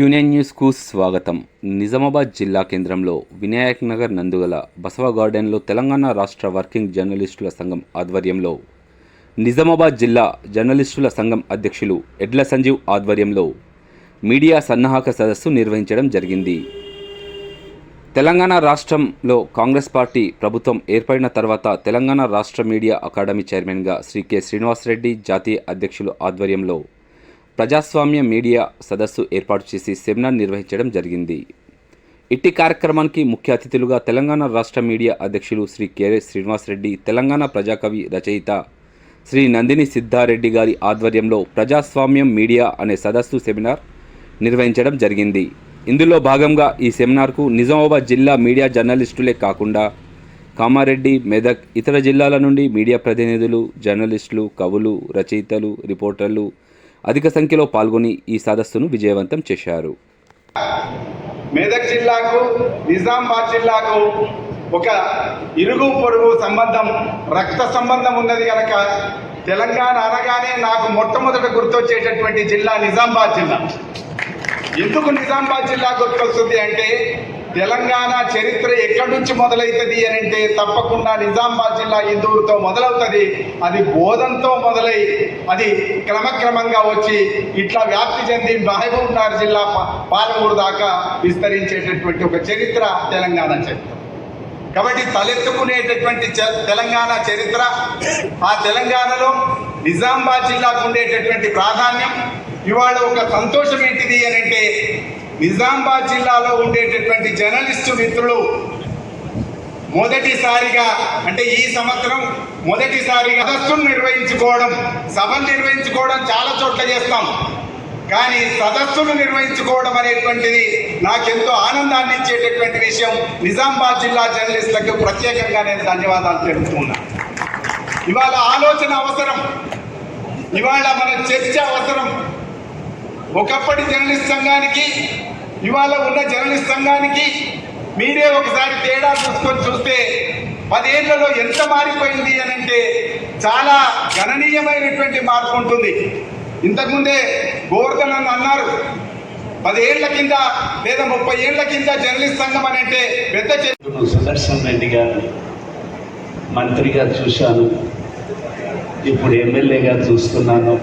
క్యూనియన్ న్యూస్కు స్వాగతం. నిజామాబాద్ జిల్లా కేంద్రంలో వినాయక్ నగర్ నందుగల బసవ గార్డెన్లో తెలంగాణ రాష్ట్ర వర్కింగ్ జర్నలిస్టుల సంఘం ఆధ్వర్యంలో నిజామాబాద్ జిల్లా జర్నలిస్టుల సంఘం అధ్యక్షులు ఎడ్ల సంజీవ్ ఆధ్వర్యంలో మీడియా సన్నాహక సదస్సు నిర్వహించడం జరిగింది. తెలంగాణ రాష్ట్రంలో కాంగ్రెస్ పార్టీ ప్రభుత్వం ఏర్పడిన తర్వాత తెలంగాణ రాష్ట్ర మీడియా అకాడమీ చైర్మన్గా శ్రీ కె శ్రీనివాసరెడ్డి జాతీయ అధ్యక్షులు ఆధ్వర్యంలో ప్రజాస్వామ్య మీడియా సదస్సు ఏర్పాటు చేసి సెమినార్ నిర్వహించడం జరిగింది. ఇట్టి కార్యక్రమానికి ముఖ్య అతిథులుగా తెలంగాణ రాష్ట్ర మీడియా అధ్యక్షులు శ్రీ కెఎస్ శ్రీనివాసరెడ్డి తెలంగాణ ప్రజాకవి రచయిత శ్రీ నందిని సిద్ధారెడ్డి గారి ఆధ్వర్యంలో ప్రజాస్వామ్యం మీడియా అనే సదస్సు సెమినార్ నిర్వహించడం జరిగింది. ఇందులో భాగంగా ఈ సెమినార్కు నిజామాబాద్ జిల్లా మీడియా జర్నలిస్టులే కాకుండా కామారెడ్డి మెదక్ ఇతర జిల్లాల నుండి మీడియా ప్రతినిధులు జర్నలిస్టులు కవులు రచయితలు రిపోర్టర్లు అధిక సంఖ్యలో పాల్గొని ఈ సదస్సును విజయవంతం చేశారు. మెదక్ జిల్లాకు నిజామాబాద్ జిల్లాకు ఒక ఇరుగు పొరుగు సంబంధం రక్త సంబంధం ఉన్నది కనుక తెలంగాణ అనగానే నాకు మొట్టమొదట గుర్తొచ్చేటటువంటి జిల్లా నిజామాబాద్ జిల్లా. ఎందుకు నిజామాబాద్ జిల్లా గుర్తొస్తుంది అంటే తెలంగాణ చరిత్ర ఎక్కడి నుంచి మొదలవుతుంది అని అంటే తప్పకుండా నిజామాబాద్ జిల్లా ఇందూరుతో మొదలవుతుంది. అది బోధంతో మొదలై అది క్రమక్రమంగా వచ్చి ఇట్లా వ్యాప్తి చెంది మహబూబ్ నగర్ జిల్లా పాలమూరు దాకా విస్తరించేటటువంటి ఒక చరిత్ర తెలంగాణ చరిత్ర. కాబట్టి తలెత్తుకునేటటువంటి తెలంగాణ చరిత్ర ఆ తెలంగాణలో నిజామాబాద్ జిల్లాకు ఉండేటటువంటి ప్రాధాన్యం ఇవాళ ఒక సంతోషం ఏంటిది అని అంటే నిజామాబాద్ జిల్లాలో ఉండేటటువంటి జర్నలిస్టు మిత్రులు మొదటిసారిగా అంటే ఈ సంవత్సరం మొదటిసారిగా సదస్సును నిర్వహించుకోవడం సభలు నిర్వహించుకోవడం చాలా చోట్ల చేస్తాం. కానీ సదస్సులు నిర్వహించుకోవడం అనేటువంటిది నాకెంతో ఆనందాన్ని ఇచ్చేటటువంటి విషయం నిజామాబాద్ జిల్లా జర్నలిస్టులకు ప్రత్యేకంగా నేను ధన్యవాదాలు తెలుపుతున్నా. ఇవాళ ఆలోచన అవసరం. ఇవాళ మన చర్చ అవసరం. ఒకప్పటి జర్నలిస్ట్ సంఘానికి ఇవాళ ఉన్న జర్నలిస్ట్ సంఘానికి మీరే ఒకసారి తేడా చూసుకొని చూస్తే పదేళ్ళలో ఎంత మారిపోయింది అని అంటే చాలా గణనీయమైనటువంటి మార్పు ఉంటుంది. ఇంతకుముందే గోవర్ధన్ అని అన్నారు పదేళ్ళ కింద లేదా ముప్పై ఏళ్ళ కింద జర్నలిస్ట్ సంఘం అని అంటే పెద్ద సుదర్శన్ రెడ్డి గారిని మంత్రిగా చూశాను. ఇప్పుడు ఎమ్మెల్యేగా చూస్తున్నాను.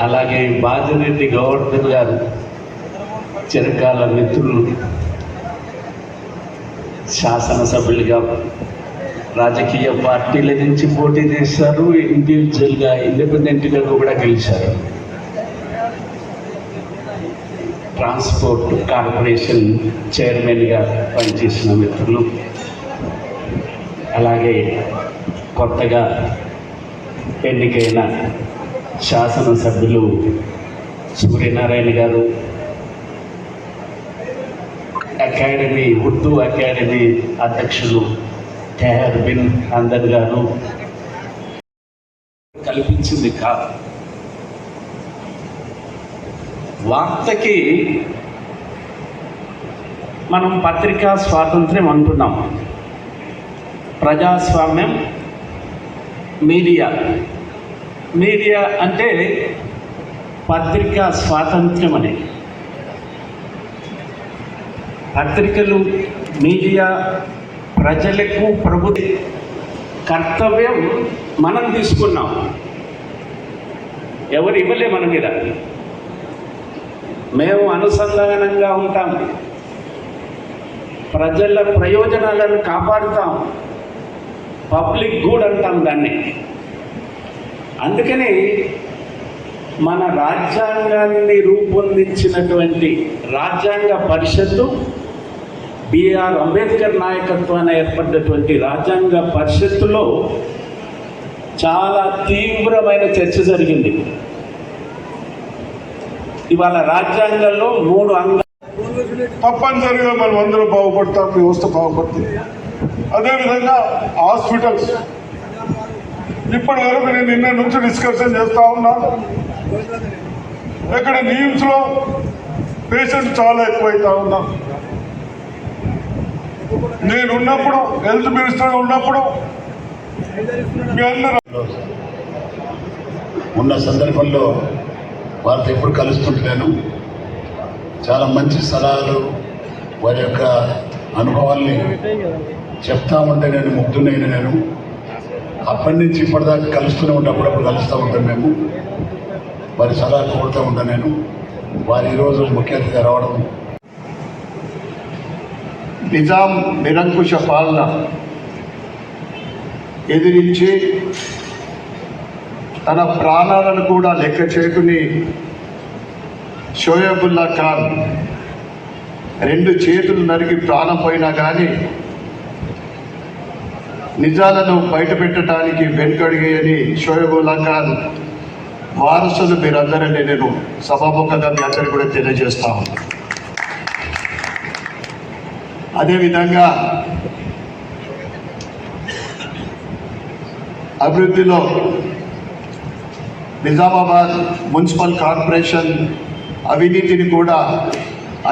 అలాగే బాజిరెడ్డి గవర్నర్ గారు చిరకాల మిత్రులు శాసనసభ్యులుగా రాజకీయ పార్టీల నుంచి పోటీ చేశారు ఇండివిజువల్గా ఇండిపెండెంట్గా కూడా గెలిచారు. ట్రాన్స్పోర్ట్ కార్పొరేషన్ చైర్మన్గా పనిచేసిన మిత్రులు అలాగే కొత్తగా ఎన్నికైన శాసనసభ్యులు సూర్యనారాయణ గారు అకాడమీ ఉర్దూ అకాడమీ అధ్యక్షులు తెహర్ బిన్ అందర్ గారు. కల్పించింది కాదు. వార్తకి మనం పత్రికా స్వాతంత్ర్యం అంటున్నాం. ప్రజాస్వామ్యం మీడియా. మీడియా అంటే పత్రికా స్వాతంత్ర్యం అని పత్రికలు మీడియా ప్రజలకు ప్రభుత్వ కర్తవ్యం మనం తీసుకున్నాం. ఎవరు ఇవ్వలే మన మీద. మేము అనుసంధానంగా ఉంటాం. ప్రజల ప్రయోజనాలను కాపాడుతాం. పబ్లిక్ గుడ్ అంటాం దాన్ని. అందుకని మన రాజ్యాంగాన్ని రూపొందించినటువంటి రాజ్యాంగ పరిషత్తు బిఆర్ అంబేద్కర్ నాయకత్వాన ఏర్పడినటువంటి రాజ్యాంగ పరిషత్తులో చాలా తీవ్రమైన చర్చ జరిగింది. ఇవాళ రాజ్యాంగంలో మూడు అంగ తప్పనిసరిగా మనం అందరూ బాగుపడతాం వ్యవస్థ బాగుపడుతుంది. అదేవిధంగా హాస్పిటల్స్ ఇప్పటి వరకు నేను నిన్న నుంచి డిస్కషన్ చేస్తూ ఉన్నాను ఇక్కడ నిమ్స్లో పేషెంట్ చాలా ఎక్కువైతా ఉన్నా. నేను ఉన్నప్పుడు హెల్త్ మినిస్టర్ ఉన్నప్పుడు మీ అందరూ ఉన్న సందర్భంలో వారితో ఎప్పుడు కలుస్తుంటున్నాను చాలా మంచి సలహాలు వారి యొక్క అనుభవాల్ని చెప్తా ఉంటే నేను ముగ్ధునైన నేను. అప్పటి నుంచి ఇప్పటిదాకా కలుస్తూనే ఉంటాం అప్పుడప్పుడు కలుస్తూ ఉంటాం మేము. వారి సలహా కోరుతూ ఉంటాను నేను. వారు ఈరోజు ముఖ్య అతిథిగా రావడం నిజాం నిరంకుశ పాలన ఎదిరించి తన ప్రాణాలను కూడా లెక్క చేసుకుని షోయబుల్లా ఖాన్ రెండు చేతులు నరికి ప్రాణం పోయినా కానీ నిజాలను బయటపెట్టడానికి వెనుకడిగేయని షోయబుల్లా ఖాన్ వారసులు మీరందరని నేను సభాముఖంగా మీ అందరికీ కూడా తెలియజేస్తా ఉన్నాను. అదేవిధంగా అభివృద్ధిలో నిజామాబాద్ మున్సిపల్ కార్పొరేషన్ అవినీతిని కూడా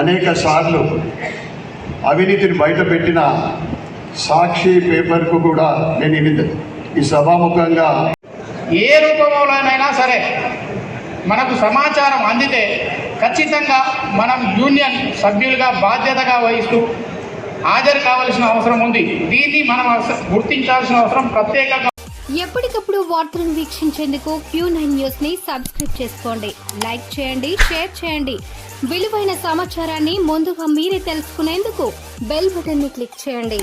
అనేక సార్లు అవినీతిని బయటపెట్టిన సాక్షి పేపర్కు కూడా నేను ఇది ఈ సభాముఖంగా ఏ రూపంలోనైనా సరే మనకు సమాచారం అందితే ఖచ్చితంగా మనం యూనియన్ సభ్యులుగా బాధ్యతగా వహిస్తూ హాజరు కావాల్సిన అవసరం ఉంది. దీన్ని మనం గుర్తించాల్సిన అవసరం ప్రత్యేకంగా ఎప్పటికప్పుడు వార్తలను వీక్షించేందుకు క్యూ నైన్ న్యూస్ని సబ్స్క్రైబ్ చేసుకోండి. లైక్ చేయండి షేర్ చేయండి. విలువైన సమాచారాన్ని ముందుగా మీరే తెలుసుకునేందుకు బెల్ బటన్ని క్లిక్ చేయండి.